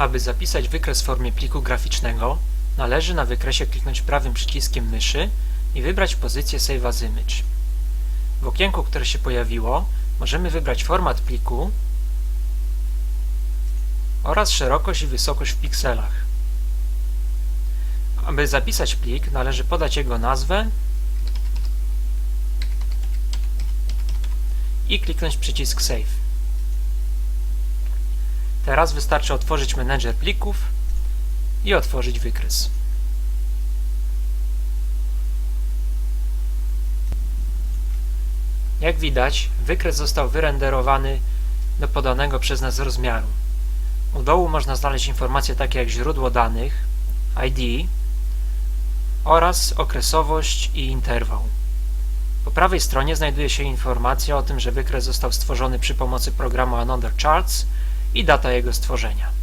Aby zapisać wykres w formie pliku graficznego, należy na wykresie kliknąć prawym przyciskiem myszy i wybrać pozycję Save as Image. W okienku, które się pojawiło, możemy wybrać format pliku oraz szerokość i wysokość w pikselach. Aby zapisać plik, należy podać jego nazwę i kliknąć przycisk Save. Teraz wystarczy otworzyć menedżer plików i otworzyć wykres. Jak widać, wykres został wyrenderowany do podanego przez nas rozmiaru. U dołu można znaleźć informacje takie jak źródło danych, ID oraz okresowość i interwał. Po prawej stronie znajduje się informacja o tym, że wykres został stworzony przy pomocy programu Another Charts i data jego stworzenia.